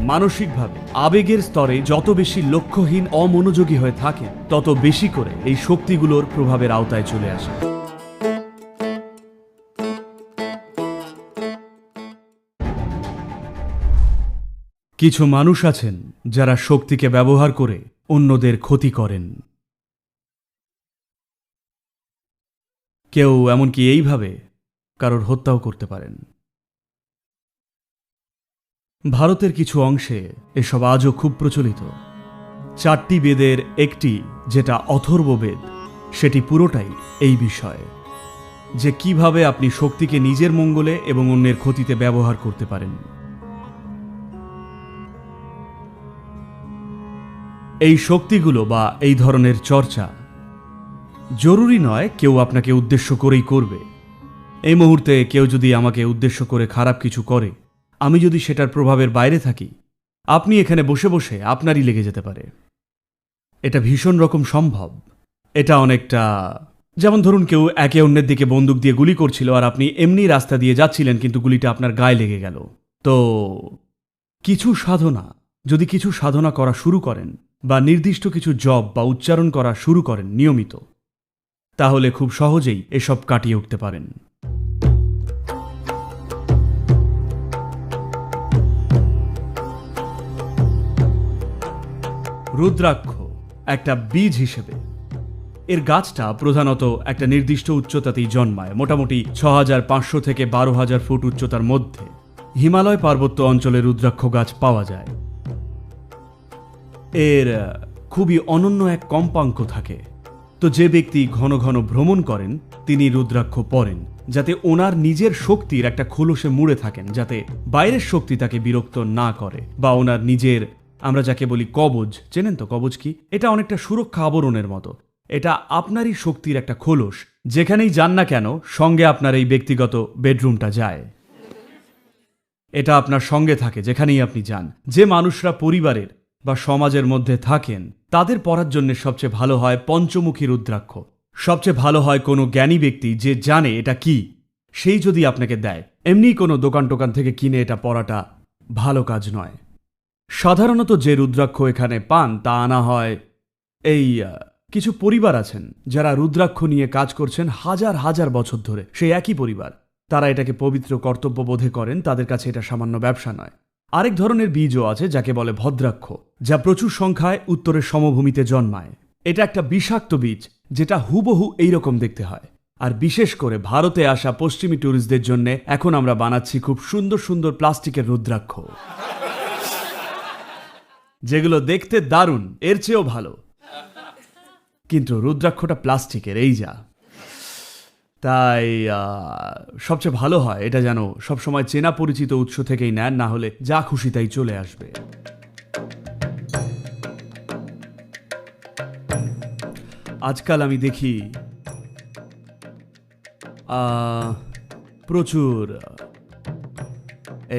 মানসিকভাবে আবেগের স্তরে যত বেশি লক্ষ্যহীন, অমনোযোগী হয়ে থাকেন তত বেশি করে এই শক্তিগুলোর প্রভাবের আওতায় চলে আসে। কিছু মানুষ আছেন যারা শক্তিকে ব্যবহার করে অন্যদের ক্ষতি করেন। কেউ এমনকি এইভাবে কারোর হত্যাও করতে পারেন। ভারতের কিছু অংশে এসব আজও খুব প্রচলিত। চারটি বেদের একটি যেটা অথর্ব বেদ, সেটি পুরোটাই এই বিষয়ে, যে কীভাবে আপনি শক্তিকে নিজের মঙ্গলে এবং অন্যের ক্ষতিতে ব্যবহার করতে পারেন। এই শক্তিগুলো বা এই ধরনের চর্চা জরুরি নয় কেউ আপনাকে উদ্দেশ্য করেই করবে। এই মুহূর্তে কেউ যদি আমাকে উদ্দেশ্য করে খারাপ কিছু করে আমি যদি সেটার প্রভাবের বাইরে থাকি, আপনি এখানে বসে বসে আপনারই লেগে যেতে পারে। এটা ভীষণ রকম সম্ভব। এটা অনেকটা, যেমন ধরুন কেউ একে অন্যের দিকে বন্দুক দিয়ে গুলি করছিল আর আপনি এমনি রাস্তা দিয়ে যাচ্ছিলেন কিন্তু গুলিটা আপনার গায়ে লেগে গেল। তো, কিছু সাধনা, যদি কিছু সাধনা করা শুরু করেন বা নির্দিষ্ট কিছু জব বা উচ্চারণ করা শুরু করেন নিয়মিত, তাহলে খুব সহজেই এসব কাটিয়ে উঠতে পারেন। রুদ্রাক্ষ একটা বীজ হিসেবে। এর গাছটা প্রধানত একটা নির্দিষ্ট উচ্চতাতেই জন্মায়, মোটামুটি ছ হাজার পাঁচশো থেকে বারো হাজার ফুট উচ্চতার মধ্যে। হিমালয় পার্বত্য অঞ্চলে রুদ্রাক্ষ গাছ পাওয়া যায়। এর খুবই অনন্য এক কম্পাঙ্ক থাকে। তো যে ব্যক্তি ঘন ঘন ভ্রমণ করেন, তিনি রুদ্রাক্ষ পরেন যাতে ওনার নিজের শক্তির একটা খোলসে মুড়ে থাকেন, যাতে বাইরের শক্তি তাকে বিরক্ত না করে, বা ওনার নিজের আমরা যাকে বলি কবজ, চেনেন তো কবজ কি? এটা অনেকটা সুরক্ষা আবরণের মতো। এটা আপনারই শক্তির একটা খোলস, যেখানেই যান না কেন, সঙ্গে আপনার এই ব্যক্তিগত বেডরুমটা যায়। এটা আপনার সঙ্গে থাকে, যেখানেই আপনি যান। যে মানুষরা পরিবারের বা সমাজের মধ্যে থাকেন, তাদের পড়ার জন্য সবচেয়ে ভালো হয় পঞ্চমুখী রুদ্রাক্ষ। সবচেয়ে ভালো হয় কোনো জ্ঞানী ব্যক্তি যে জানে এটা কি। সেই যদি আপনাকে দেয়, এমনি কোনো দোকান টোকান থেকে কিনে এটা পড়াটা ভালো কাজ নয়। সাধারণত যে রুদ্রাক্ষ এখানে পান, তা আনা হয়। এই কিছু পরিবার আছেন, যারা রুদ্রাক্ষ নিয়ে কাজ করছেন হাজার হাজার বছর ধরে। সেই একই পরিবার। তারা এটাকে পবিত্র কর্তব্য বোধে করেন, তাদের কাছে এটা সামান্য ব্যবসা নয়। আরেক ধরনের বীজও আছে, যাকে বলে ভদ্রাক্ষ, যা প্রচুর সংখ্যায় উত্তরের সমভূমিতে জন্মায়। এটা একটা বিষাক্ত বীজ, যেটা হুবহু এইরকম দেখতে হয়। আর বিশেষ করে ভারতে আসা পশ্চিমী ট্যুরিস্টদের জন্য, এখন আমরা বানাচ্ছি খুব সুন্দর সুন্দর প্লাস্টিকের রুদ্রাক্ষ। যেগুলো দেখতে দারুণ, এর চেয়েও ভালো। কিন্তু রুদ্রাক্ষটা প্লাস্টিকের, এই যা। তাই সবচেয়ে ভালো হয় এটা যেন সবসময় চেনা পরিচিত উৎস থেকেই নেন, না হলে যা খুশি তাই চলে আসবে। আজকাল আমি দেখি প্রচুর,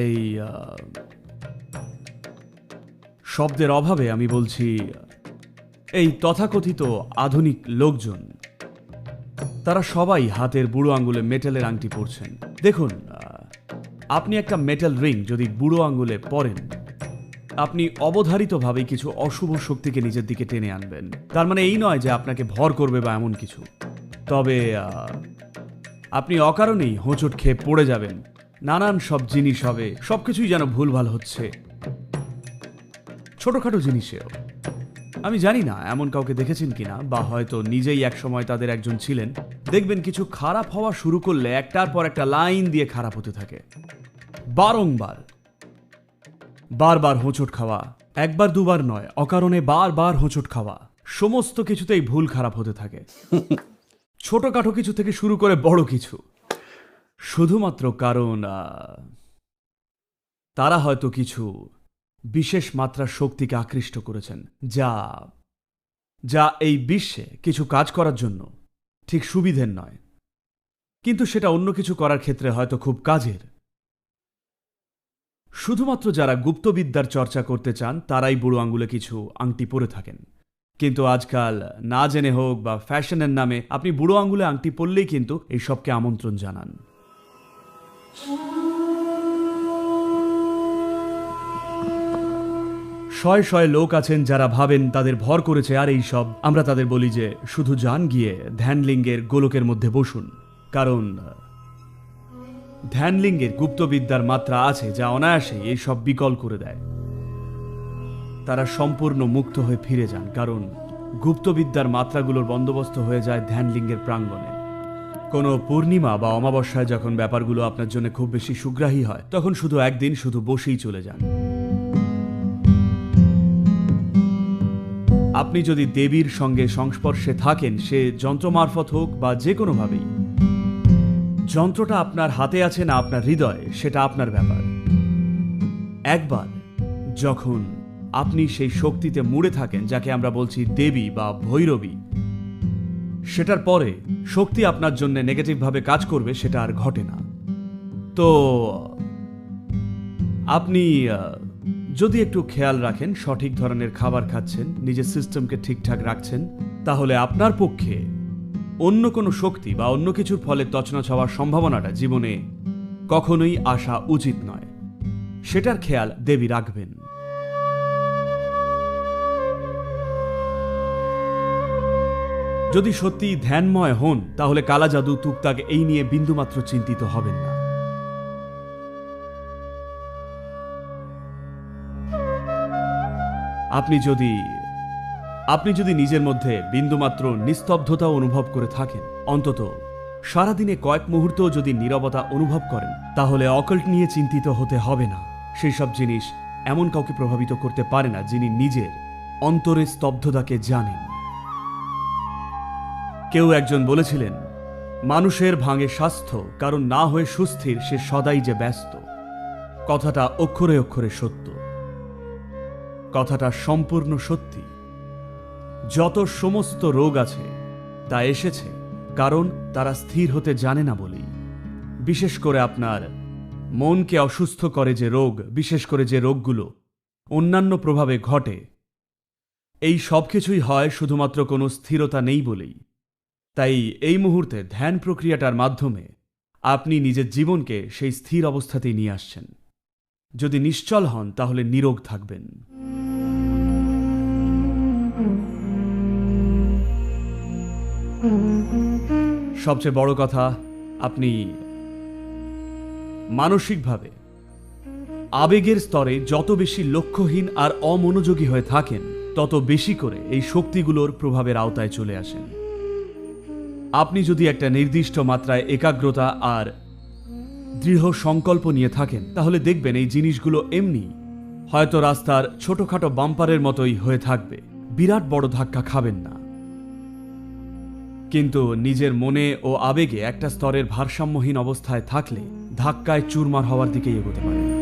এই শব্দের অভাবে আমি বলছি, এই তথাকথিত আধুনিক লোকজন, তারা সবাই হাতের বুড়ো আঙ্গুলে মেটালের আংটি পরছেন। দেখুন, আপনি একটা মেটাল রিং যদি বুড়ো আঙ্গুলে পরেন, আপনি অবধারিতভাবেই কিছু অশুভ শক্তিকে নিজের দিকে টেনে আনবেন। তার মানে এই নয় যে আপনাকে ভর করবে বা এমন কিছু। তবে, আপনি অকারণেই হোঁচট খেয়ে পড়ে যাবেন। নানান সব জিনিস হবে, সবকিছুই যেন ভুলভাল হচ্ছে। ছোটখাটো জিনিসেও। আমি জানি না এমন কাউকে দেখেছেন কিনা বা হয়তো নিজেই এক সময় তাদের একজন ছিলেন। দেখবেন কিছু খারাপ হওয়া শুরু করলে একটার পর একটা লাইন দিয়ে খারাপ হতে থাকে। বারংবার। বারবার হোঁচট খাওয়া। একবার দুবার নয় অকারণে বারবার হোঁচট খাওয়া। সমস্ত কিছুতেই ভুল খারাপ হতে থাকে। ছোটখাটো কিছু থেকে শুরু করে বড় কিছু। শুধুমাত্র কারণ তারা হয়তো কিছু বিশেষ মাত্রার শক্তিকে আকৃষ্ট করেছেন, যা যা এই বিশ্বে কিছু কাজ করার জন্য ঠিক সুবিধের নয়। কিন্তু সেটা অন্য কিছু করার ক্ষেত্রে হয়তো খুব কাজের। শুধুমাত্র যারা গুপ্তবিদ্যার চর্চা করতে চান, তারাই বুড়ো আঙ্গুলে কিছু আংটি পরে থাকেন। কিন্তু আজকাল, না জেনে হোক বা ফ্যাশনের নামে, আপনি বুড়ো আঙ্গুলে আংটি পরলেই কিন্তু এই সবকে আমন্ত্রণ জানান। শয়ে শয়ে লোক আছেন যারা ভাবেন তাদের ভর করেছে আর এই সব। আমরা তাদের বলি যে, শুধু যান গিয়ে ধ্যানলিঙ্গের গোলকের মধ্যে বসুন। কারণ ধ্যানলিঙ্গের গুপ্তবিদ্যার মাত্রা আছে যা অনায়াসে এই সব বিকল করে দেয়। তারা সম্পূর্ণ মুক্ত হয়ে ফিরে যান, কারণ গুপ্তবিদ্যার মাত্রাগুলোর বন্দোবস্ত হয়ে যায় ধ্যানলিঙ্গের প্রাঙ্গণে। কোনো পূর্ণিমা বা অমাবস্যায় যখন ব্যাপারগুলো আপনার জন্য খুব বেশি সুগ্রাহী হয়, তখন শুধু একদিন শুধু বসেই চলে যান। আপনি যদি দেবীর সঙ্গে সংস্পর্শে থাকেন, সে যন্ত্র মারফত হোক বা যে কোনোভাবেই। যন্ত্রটা আপনার হাতে আছে না আপনার হৃদয়ে, সেটা আপনার ব্যাপার। একবার যখন আপনি সেই শক্তিতে মুড়ে থাকেন, যাকে আমরা বলছি দেবী বা ভৈরবী, সেটার পরে শক্তি আপনার জন্য নেগেটিভভাবে কাজ করবে, সেটা আর ঘটে না। তো আপনি যদি একটু খেয়াল রাখেন, সঠিক ধরনের খাবার খাচ্ছেন, নিজের সিস্টেমকে ঠিকঠাক রাখছেন, তাহলে আপনার পক্ষে অন্য কোনো শক্তি বা অন্য কিছুর ফলে তছনছ হওয়ার সম্ভাবনাটা জীবনে কখনোই আসা উচিত নয়। সেটার খেয়াল দেবী রাখবেন। যদি সত্যি ধ্যানময় হন, তাহলে কালা জাদু তুকতাক এই নিয়ে বিন্দুমাত্র চিন্তিত হবেন না। আপনি যদি আপনি যদি নিজের মধ্যে বিন্দুমাত্র নিস্তব্ধতা অনুভব করে থাকেন, অন্তত সারাদিনে কয়েক মুহূর্ত যদি নীরবতা অনুভব করেন, তাহলে অকল্ট নিয়ে চিন্তিত হতে হবে না। সেই সব জিনিস এমন কাউকে প্রভাবিত করতে পারে না যিনি নিজের অন্তরে স্তব্ধতাকে জানেন। কেউ একজন বলেছিলেন, মানুষের ভাঙে স্বাস্থ্য, কারণ না হয়ে সুস্থির সে সদাই যে ব্যস্ত। কথাটা অক্ষরে অক্ষরে সত্য। কথাটা সম্পূর্ণ সত্যি। যত সমস্ত রোগ আছে, তা এসেছে, কারণ তারা স্থির হতে জানে না বলেই। বিশেষ করে আপনার মনকে অসুস্থ করে যে রোগ, বিশেষ করে যে রোগগুলো অন্যান্য প্রভাবে ঘটে, এই সব কিছুই হয় শুধুমাত্র কোনো স্থিরতা নেই বলেই। তাই এই মুহূর্তে ধ্যান প্রক্রিয়াটার মাধ্যমে আপনি নিজের জীবনকে সেই স্থির অবস্থাতেই নিয়ে আসছেন। যদি নিশ্চল হন, তাহলে নিরোগ থাকবেন। সবচেয়ে বড় কথা, আপনি মানসিকভাবে আবেগের স্তরে যত বেশি লক্ষ্যহীন আর অমনোযোগী হয়ে থাকেন, তত বেশি করে এই শক্তিগুলোর প্রভাবের আওতায় চলে আসেন। আপনি যদি একটা নির্দিষ্ট মাত্রায় একাগ্রতা আর দৃঢ় সংকল্প নিয়ে থাকেন, তাহলে দেখবেন এই জিনিসগুলো এমনি হয়তো রাস্তার ছোটখাটো বাম্পারের মতোই হয়ে থাকবে। বিরাট বড় ধাক্কা খাবেন না। কিন্তু নিজের মনে ও আবেগে একটা স্তরের ভারসাম্যহীন অবস্থায় থাকলে ধাক্কায় চুরমার হওয়ার দিকেই এগোতে পারে।